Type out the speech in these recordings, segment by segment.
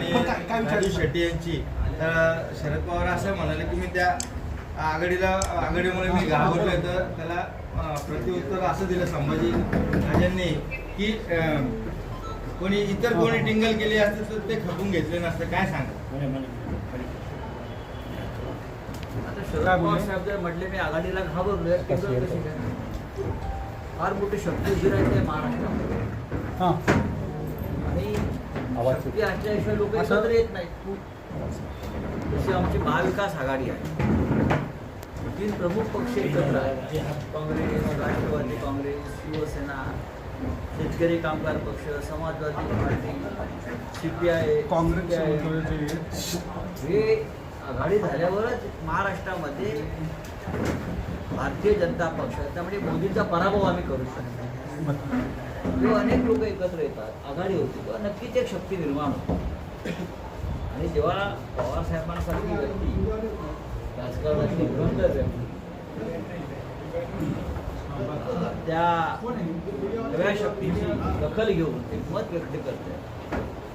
आणि राजू शेट्टी यांची. तर शरद पवार असं म्हणाले की मी त्या आघाडीला आघाडीमुळे मी घाबरलोय. तर त्याला प्रत्युत्तर असं दिलं संभाजी राजांनी की कोणी इतर कोणी टिंगल केली असते तर ते खपून घेतले नसते. काय सांगा? आता शरद पवार साहेब जर म्हटले मी आघाडीला घाबरलोय फार मोठी शक्ती उभी राहते महाराष्ट्रामध्ये. हां. आणि आवाज शक्ती असल्याशिवाय लोक एकत्र येत नाहीत. जशी आमची महाविकास आघाडी आहे. तीन प्रमुख पक्ष एकत्र आहेत. काँग्रेस राष्ट्रवादी काँग्रेस शिवसेना शेतकरी कामगार पक्ष समाजवादी पार्टी सीपीआय काँग्रेस हे आघाडी झाल्यावरच महाराष्ट्रामध्ये भारतीय जनता पक्ष त्यामुळे मोदींचा पराभव आम्ही करू शकतो. जो अनेक लोक एकत्र येतात आघाडी होती तेव्हा नक्कीच एक शक्ती निर्माण होते. आणि जेव्हा पवारसाहेबांसारखी व्यक्ती राजकारणाची धुरंधर व्यक्ती त्या नव्या शक्तीची दखल घेऊन ते मत व्यक्त करते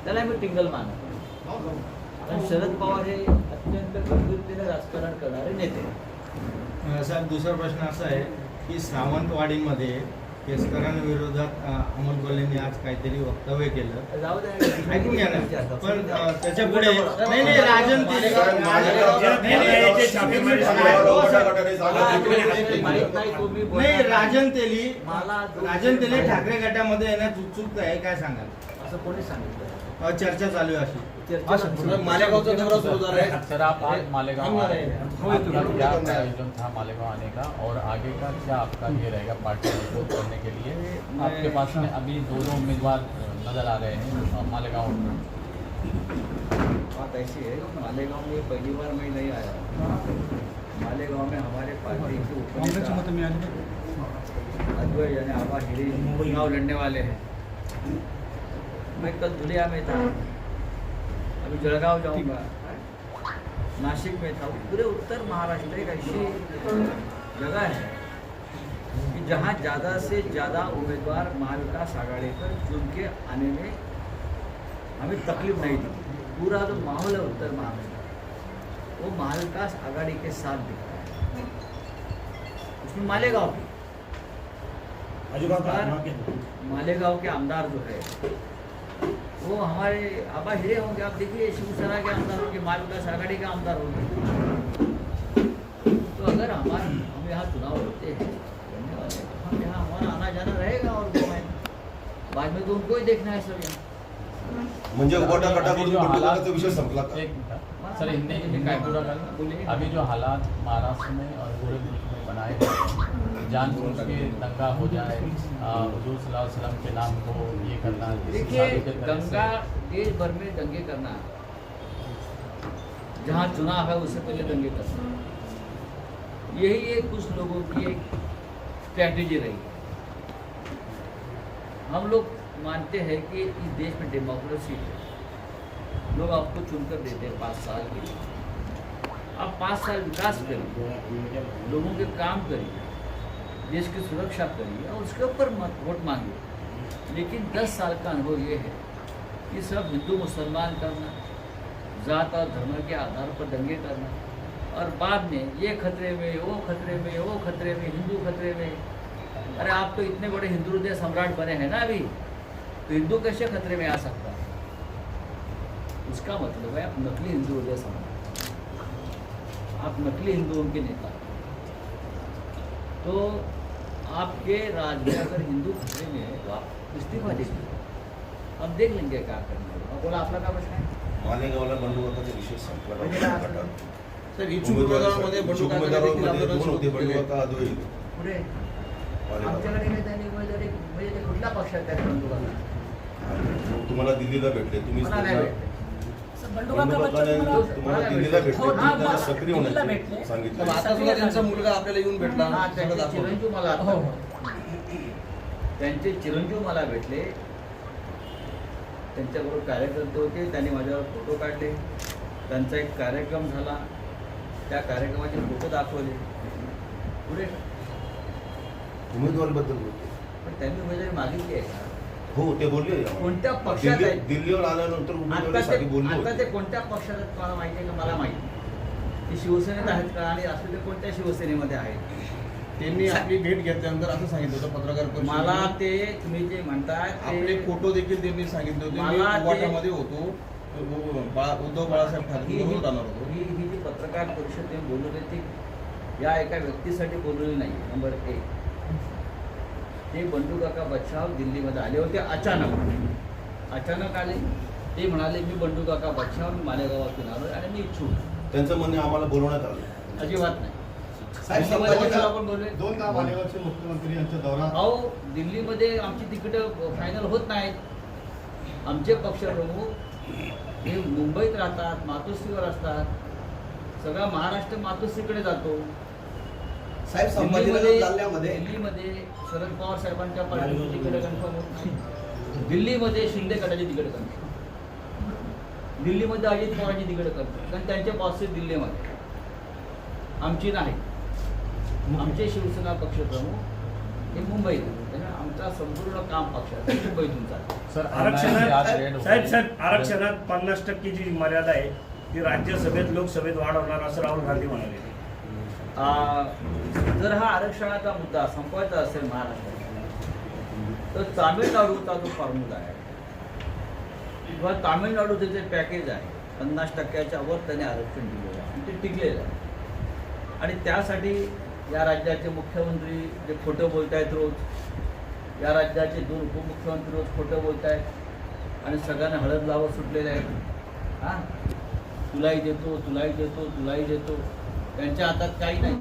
त्याला मी टिंगल मानत कारण शरद पवार हे अत्यंत गंभीरतेने राजकारण करणारे नेते. साहेब दुसरा प्रश्न असा आहे की सावंतवाडीमध्ये केसकरांविरोधात अमोल कोल्हेंनी आज काहीतरी वक्तव्य केलं जाऊ दे ऐकून घ्या ना पण त्याच्या पुढे नाही नाही राजन तेली नाही, राजन तेली राजन ठाकरे गटामध्ये येण्यात उत्सुकता आहे काय सांगाल असं कोणी सांगितलं चर्चा चालू आहे अशी चर्चा मालेगावचा दौरा सुरू झाला आहे सर आप आज मालेगांव आए हैं। आपका क्या आयोजन था मालेगांव आने का और आगे का क्या आपका ये रहेगा पार्टी करने के लिए आपके पास में अभी दो दो उम्मीदवार नज़र आ रहे हैं मालेगांव में। बात ऐसी है मालेगांव में पहली बार मैं नहीं आया। मालेगांव में हमारे पार्टी के उपनेता मिळाली यानी आबा हिरे चुनाव लड़ने वाले हैं। मैं कल धुलिया में था। अभी जलगांव जाऊँगा। नासिक में था। पूरे उत्तर महाराष्ट्र एक ऐसी जगह है। जहाँ ज़्यादा से ज़्यादा उम्मीदवार महाविकास आघाड़ी पर चुन के आने में हमें तकलीफ़ नहीं दी पूरा जो माहौल है उत्तर महाराष्ट्र वो महाविकास आघाड़ी के साथ दिखता है। उसमें मालेगांव भी मालेगांव के आमदार जो है वो हमारे आबा हिरे होंगे। आप देखिए शिवसेना के आमदार होंगे माल विकास आघाड़ी के आमदार होंगे। तो अगर हमारा हम यहाँ चुनाव होते हैं लड़ने वाले हैं, तो हम यहाँ हमारा आना जाना रहेगा और वो है बाद में तो उनको ही देखना है म्हणजे उभटा अभी गटाकडून जो बंडू हालात- विषय संपला का एक मिनट सर हिंदी हिंदी काय बोलिए। अभी जो हालात महाराष्ट्र में और पूरे मुल्क में बनाए गए हैं जानबूझ के दंगा हो जाए हुजूर सल्लल्लाहु अलैहि वसल्लम के नाम को ये करना देखिए गंगा देश भर में दंगे करना जहाँ चुनाव है उससे पहले दंगे करना। यही एक कुछ लोगों की एक स्ट्रैटेजी रही। है हम लोग मानते हैं कि इस देश में डेमोक्रेसी है। लोग आपको चुनकर देते हैं पाँच साल के लिए। आप पाँच साल विकास करिए, लोगों के काम करिए, देश की सुरक्षा करिए और उसके ऊपर वोट मांगिए। लेकिन दस साल का अनुभव ये है कि सब हिंदू, मुसलमान करना, जात और धर्म के आधार पर दंगे करना और बाद में ये खतरे में वो खतरे में वो खतरे में हिंदू खतरे में अरे आप तो इतने बड़े हिंदू हृदय सम्राट बने हैं ना अभी। तो हिंदू कैसे खतरे में आ सकता है? उसका मतलब है आप नकली हिंदू हृदय सम्राट। आप नकली हिंदुओं के नेता। तो आपके राज में अगर हिंदू खतरे में है तो आप इस्तीफा दीजिए। हम देख लेंगे क्या करना है। और बोला आपला काय प्रश्न आहे मालेगावला बंडू विषय संपला? तर इच्छुक उमेदवारांमध्ये बंडू काका होते बंडू. काका पुढे. आमच्याकडे काही त्यांनी उमेदवारी म्हणजे ते कुठल्या पक्षात त्या तुम्हाला दिल्लीला भेटले तुम्ही मला नाही भेटले. बंडू काकाने तुम्हाला दिल्लीला भेटले हो, तुम्ही त्यांना सक्रिय दिल्लीला होण्याचे भेटले. सांगितले. आता सुद्धा त्यांचा मुलगा आपल्याला येऊन भेटला. हा, सगळं त्यांचे दाखवलं. चिरंजीव मला हो हो. त्यांचे चिरंजीव मला भेटले. त्यांच्याबरोबर कार्यकर्ते होते. त्यांनी माझ्यावर फोटो काढले. त्यांचा एक कार्यक्रम झाला. त्या कार्यक्रमाचे फोटो दाखवले. पुढे उमेदवारीबद्दल बोलते पण त्यांनी उमेदवारी मागितली आहे का? हो ते बोलले कोणत्या पक्षात दिल्ली- आहेत? दिल्लीवर आल्यानंतर आता उमेदवारीसाठी ते बोलले आता ते होते कोणत्या पक्षात आहेत मला माहिती आहे का? मला माहिती ते शिवसेनेत आहेत का? आणि असले ते कोणत्या शिवसेनेमध्ये आहेत? त्यांनी आपली भेट घेतल्यानंतर असं सांगितलं होतं पत्रकार परिषदेत. मला ते तुम्ही जे म्हणताय आपले ते फोटो देखील त्यांनी सांगितले होते. मी मला ते- उभाटामध्ये होतो. बाळा- उद्धव बाळासाहेब ठाकरे ही बरोबर राहणार होतो. ही ही जी पत्रकार परिषद ते बोलवली ती या एका व्यक्तीसाठी बोलवली नाही नंबर एक. ते बंडू काका बच्छाव दिल्लीमध्ये आले होते अचानक. अचानक आले. ते म्हणाले मी बंडू काका बच्छाव मी मालेगावातून आलो आणि मी इच्छुक. त्यांचं म्हणणे आम्हाला बोलवण्यात आलं. अजिबात नाही. मालेगावचे मुख्यमंत्री यांचा दौरा अहो दिल्लीमध्ये आमची तिकीटं फायनल होत नाहीत. आमचे पक्षप्रमुख हे मुंबईत राहतात मातोश्रीवर असतात. सगळा महाराष्ट्र मातोश्रीकडे जातो. साहेब संभाजीनगर जालन्यामध्ये. दिल्लीमध्ये शरद पवार साहेबांच्या पार्टीची तिकीट कन्फर्म होत नाही दिल्लीमध्ये शिंदे गटाची तिकीट कन्फर्म दिल्लीमध्ये अजित पवारांची तिकीट कन्फर्म कारण त्यांचे बॉसेस दिल्लीमध्ये. आमची नाही. आमचे शिवसेना पक्षप्रमुख हे मुंबईत. त्यामुळे आमचा संपूर्ण काम पक्षाचा मुंबईतून चालतो. सर आरक्षणात साहेब। साहेब आरक्षणात पन्नास टक्के जी मर्यादा आहे ती राज्यसभेत लोकसभेत वाढवणार असं राहुल गांधी म्हणाले. जर हा आरक्षणाचा मुद्दा संपवायचा असेल महाराष्ट्रात तर तामिळनाडूचा जो फॉर्म्युला आहे किंवा तामिळनाडूचं जे पॅकेज आहे पन्नास टक्क्याच्या वर त्याने आरक्षण दिलेलं आहे. आणि ते टिकलेलं आहे. आणि त्यासाठी या राज्याचे मुख्यमंत्री जे खोटं बोलत आहेत रोज या राज्याचे दोन उपमुख्यमंत्री रोज खोटं बोलत आहेत आणि सगळ्यांना हळद लावत सुटलेले आहेत. हां? तुलाही देतो तुलाही देतो तुलाही देतो. त्यांच्या हातात काही नाही.